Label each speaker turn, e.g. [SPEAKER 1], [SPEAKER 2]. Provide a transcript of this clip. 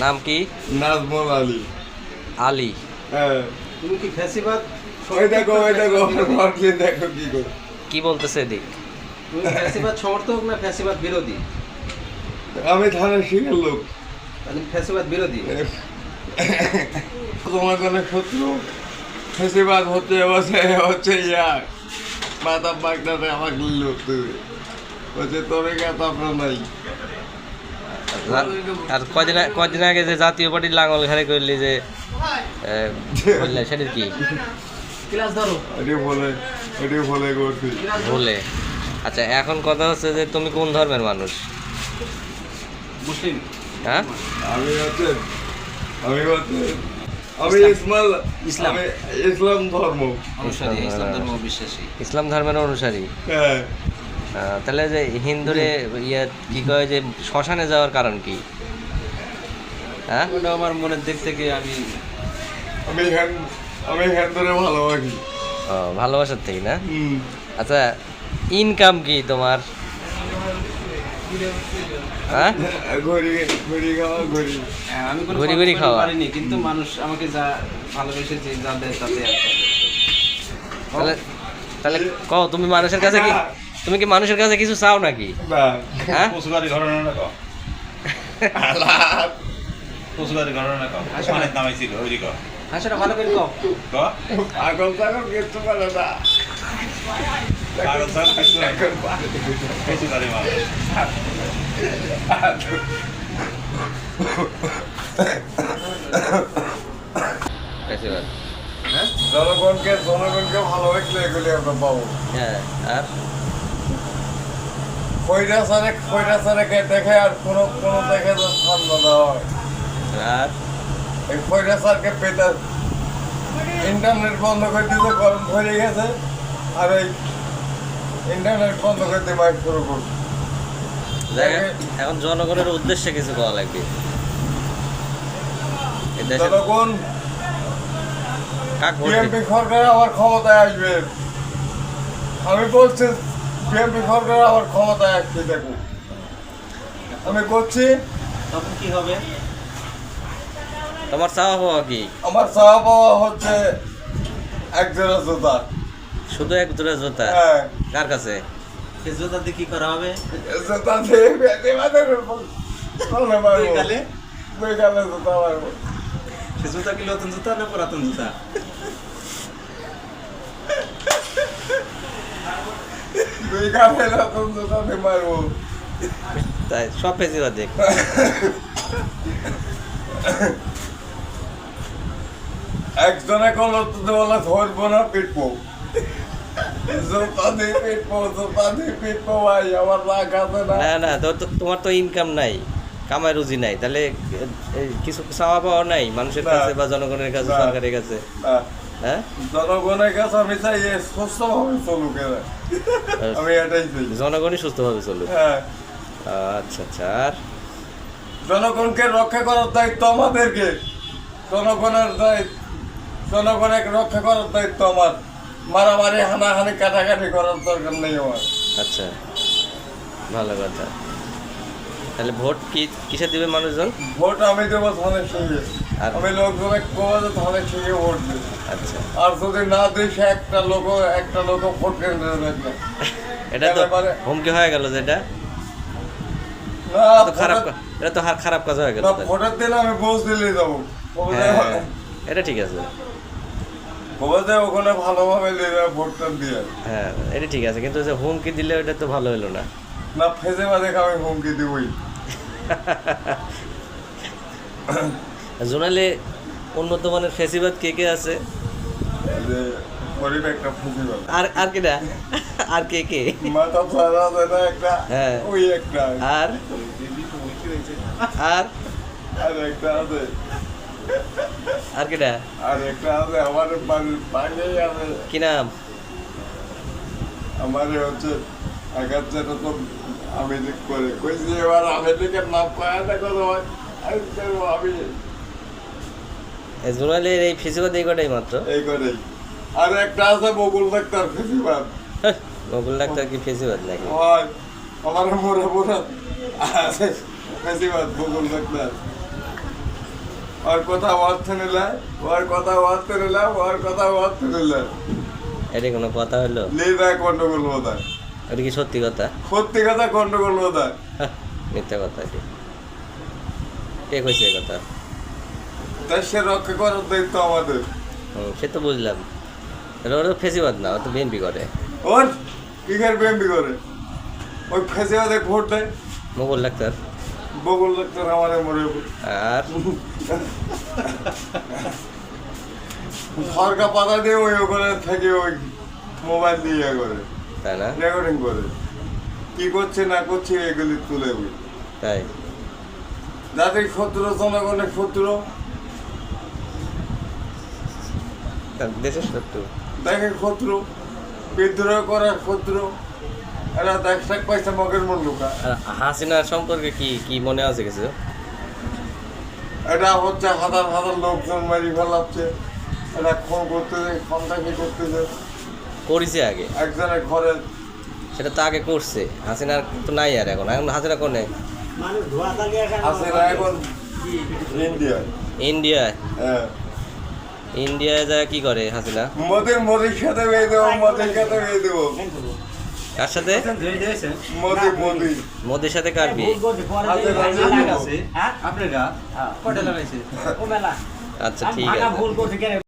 [SPEAKER 1] নাম কি?
[SPEAKER 2] নাজমুল আলী।
[SPEAKER 1] আলী।
[SPEAKER 2] হ্যাঁ।
[SPEAKER 3] তুমি কি ফ্যাসিবাদ?
[SPEAKER 2] ওই দেখো ওই দেখো মারলে দেখো কি করে।
[SPEAKER 1] কি বলতেছে এদিক?
[SPEAKER 3] তুমি ফ্যাসিবাদ সমর্থক না ফ্যাসিবাদ বিরোধী?
[SPEAKER 2] আমি থানার শিখের লোক।
[SPEAKER 3] তাহলে ফ্যাসিবাদ বিরোধী?
[SPEAKER 2] তোমার কোনো শত্রু? ফেসিবাদ হচ্ছে বসে হচ্ছে ইয়া। মাথা পাকটাতে আমাকে লড়তে বলছে তোর কাছে আপনার নাই।
[SPEAKER 1] আর কদিন কদিন আগে যে জাতীয় পার্টির লাঙ্গল ঘাড়ে করলি যে বললে সেটা কি?
[SPEAKER 3] ক্লাস ধরো।
[SPEAKER 2] এটি বলে বলে
[SPEAKER 1] আচ্ছা এখন কথা হচ্ছে যে তুমি কোন ধর্মের মানুষ?
[SPEAKER 3] মুসলিম।
[SPEAKER 1] হ্যাঁ?
[SPEAKER 2] আমি হচ্ছে আমি হচ্ছে আমি ইসমাল
[SPEAKER 3] ইসলাম।
[SPEAKER 2] ইসলাম ধর্ম।
[SPEAKER 3] অনুসারী ইসলাম ধর্ম বিশ্বাসী
[SPEAKER 1] ইসলাম ধর্মের অনুসারী?
[SPEAKER 2] হ্যাঁ।
[SPEAKER 1] তাহলে যে হিন্দুরে ইয়ে কি কয় যে শ্মশানে যাওয়ার কারণ কি? হ্যাঁ?
[SPEAKER 3] ওটা আমার মনের দিক থেকে আমি
[SPEAKER 2] আমি আমি হ্যান ধরে ভালোবাসি।
[SPEAKER 1] ও ভালোবাসার থেকে না? আচ্ছা ইনকাম কি তোমার? হ্যাঁ?
[SPEAKER 3] হ্যাঁ,
[SPEAKER 1] ঘুরি ঘুরি খাওয়া।
[SPEAKER 3] পারিনি কিন্তু মানুষ আমাকে যা ভালোবেসে যে যা দেয় তাতে
[SPEAKER 1] তাহলে তাহলে কও তুমি মানুষের কাছে কি তুমি কি মানুষের কাছে কিছু চাও নাকি? হ্যাঁ?
[SPEAKER 3] হ্যাঁ ভালো
[SPEAKER 2] জনগণকে জনগণকে ভালোবাসলে এগুলি আমরা পাবো।
[SPEAKER 1] হ্যাঁ আর?
[SPEAKER 2] খৈরা সারে খৈরা সারেকে দেখে আর কোনো কোনো দেখে দেওয়া হয়।
[SPEAKER 1] আর?
[SPEAKER 2] এই খৈরা সারকে পেতে ইন্টারনেট বন্ধ করে দিতে গরম ধরে গেছে আর এই ইন্টারনেট বন্ধ করে দিয়ে মাইক শুরু করছে।
[SPEAKER 1] এখন জনগণের উদ্দেশ্যে কিছু করা লাগবে।
[SPEAKER 2] জনগণ? সরকার আবার ক্ষমতায় আসবে। আমি বলছি বিএনপি সরকার আবার ক্ষমতায় আসছে দেখুন আমি করছি।
[SPEAKER 3] তখন কি হবে?
[SPEAKER 1] তোমার চাওয়া পাওয়া কি?
[SPEAKER 2] আমার চাওয়া পাওয়া হচ্ছে এক জোড়া জুতা।
[SPEAKER 1] শুধু এক জোড়া জুতা?
[SPEAKER 2] হ্যাঁ।
[SPEAKER 1] কার কাছে?
[SPEAKER 3] সে জুতা দিয়ে কি করা হবে?
[SPEAKER 2] জুতা দিয়ে বেঁধে বাঁধে
[SPEAKER 3] দুই গালে?
[SPEAKER 2] দুই গালে জুতা মারবো।
[SPEAKER 3] সে জুতা কি নতুন জুতা না পুরাতন জুতা?
[SPEAKER 1] তাই সব দেখ
[SPEAKER 2] একজনে কল বলে ধরবো না পিটবো।
[SPEAKER 1] তোমার তো ইনকাম নাই কামাই রুজি নাই তাহলে এই কিছু চাওয়া পাওয়া নাই মানুষের কাছে বা জনগণের কাছে সরকারের কাছে? হ্যাঁ?
[SPEAKER 2] জনগণের কাছে আমি চাই সুস্থভাবে চলুক আমি এটাই চাই।
[SPEAKER 1] জনগণই সুস্থভাবে চলুক।
[SPEAKER 2] হ্যাঁ।
[SPEAKER 1] আচ্ছা আচ্ছা আর?
[SPEAKER 2] জনগণকে রক্ষা করার দায়িত্ব আমাদেরকে। জনগণের দায়িত্ব জনগণের রক্ষা করার দায়িত্ব আমার। মারামারি হানাহানি কাটাকাটি করার দরকার নেই আমার।
[SPEAKER 1] আচ্ছা। ভালো কথা। তাহলে ভোট কি কিসে দিবে মানুষজন?
[SPEAKER 2] ভোট আমি দেবো ধানের সঙ্গে আমি লোকজনে কবে ধানের সঙ্গে ভোট দেবো।
[SPEAKER 1] আচ্ছা।
[SPEAKER 2] আর যদি না দিই সে একটা লোক একটা লোক ভোট কেন্দ্রে দেখবে
[SPEAKER 1] এটা তো হুমকি হয়ে গেল যেটা তো খারাপ এটা তো খারাপ কাজ হয়ে গেল।
[SPEAKER 2] ভোটের দিন আমি বুঝ দিলে যাব
[SPEAKER 1] এটা ঠিক আছে।
[SPEAKER 2] ওখানে ভালোভাবে ভোটটা দিয়ে।
[SPEAKER 1] হ্যাঁ এটা ঠিক আছে কিন্তু যে হুমকি দিলে ওটা তো ভালো হলো না।
[SPEAKER 2] না ফেসে বাদে আমি হুমকি দিবই।
[SPEAKER 1] জোনালে উন্নত মানের ফেসিবাদ কে কে আছে? আর আর কেটা আর কে কে?
[SPEAKER 2] মাথা সারা আছে একটা
[SPEAKER 1] হ্যাঁ।
[SPEAKER 2] ওই একটা।
[SPEAKER 1] আর? আর?
[SPEAKER 2] আর একটা আছে।
[SPEAKER 1] আর কেটা
[SPEAKER 2] আর একটা আছে আমার পাশেই আছে।
[SPEAKER 1] কি নাম?
[SPEAKER 2] আমার হচ্ছে আঘাত যেটা তো আমি করে কইছি এবার আমি নাম পায় তোমার আমি বলব আমি
[SPEAKER 1] এই জোনালের এই ফেসিবাদ এই কটাই মাত্র?
[SPEAKER 2] এই করেই আর একটা আছে বকুল ডাক্তার ফেসিবাদ
[SPEAKER 1] বকুল ডাক্তার কি ফেসিবাদ নাকি?
[SPEAKER 2] হয় আমার মোড়ে মোড়ে আছে ফেসিবাদ বকুল ডাক্তার। ওর কথা বার্তা নিলাম ওর কথা বার্তা নিলাম ওর কথা বার্তা নিলাম
[SPEAKER 1] এটা কোনো কথা হলো?
[SPEAKER 2] লিদায় গন্ডগোল বোধ
[SPEAKER 1] এটা কি সত্যি কথা?
[SPEAKER 2] সত্যি কথা গন্ডগোল বোধ
[SPEAKER 1] হাহ, মিথ্যা কথা এটি। কে কইছে কথা?
[SPEAKER 2] দেশের রক্ষা করার দায়িত্ব আমাদের।
[SPEAKER 1] সে তো বুঝলাম। ওরা ফেসিবাদ না ও তো বিএনপি করে।
[SPEAKER 2] ওর? কি করে বিএমপি করে? ওই ফেসে ওদের ভোট? দেয়
[SPEAKER 1] মোগল ডাক্তার।
[SPEAKER 2] বগুল ডাক্তার আমাদের মরে
[SPEAKER 1] আর?
[SPEAKER 2] সরকার পাতা দিয়ে ওই ওখানে থেকে ওই মোবাইল দিয়ে ইয়ে করে।
[SPEAKER 1] তাই না?
[SPEAKER 2] রেকর্ডিং করে। কি করছে না করছে এগুলি তুলে
[SPEAKER 1] তাই?
[SPEAKER 2] যাদের শত্রু জনগণের শত্রু।
[SPEAKER 1] দেশের শত্রু।
[SPEAKER 2] দেখে শত্রু বিদ্রোহ করার শত্রু। এরা দেখ পয়সা মগের মূল্য
[SPEAKER 1] আর হাসিনার সম্পর্কে কি কি মনে আছে কিছু?
[SPEAKER 2] এটা হচ্ছে হাজার হাজার লোকজন মারি ফেলাচ্ছে। এটা খুন করতেছে সন্ত্রাসী করতেছে।
[SPEAKER 1] করেছে আগে।
[SPEAKER 2] একজনের ঘরে
[SPEAKER 1] সেটা তো আগে করছে। হাসিনার তো নাই আর এখন। এখন হাসিনা কোনে?
[SPEAKER 2] আছে না এখন ইন্ডিয়ায়
[SPEAKER 1] ইন্ডিয়ায়
[SPEAKER 2] হ্যাঁ।
[SPEAKER 1] ইন্ডিয়ায় যায় কি করে হাসিনা?
[SPEAKER 2] মোদির মোদির সাথে বেয়ে দেবো মোদির সাথে বেয়ে দেবো।
[SPEAKER 1] কার সাথে?
[SPEAKER 2] মোদি মোদি।
[SPEAKER 1] মোদির সাথে কাটবি
[SPEAKER 3] আপনার? গা কয়টা লাগাইছে?
[SPEAKER 1] আচ্ছা ঠিক আছে।
[SPEAKER 4] ভুল করছে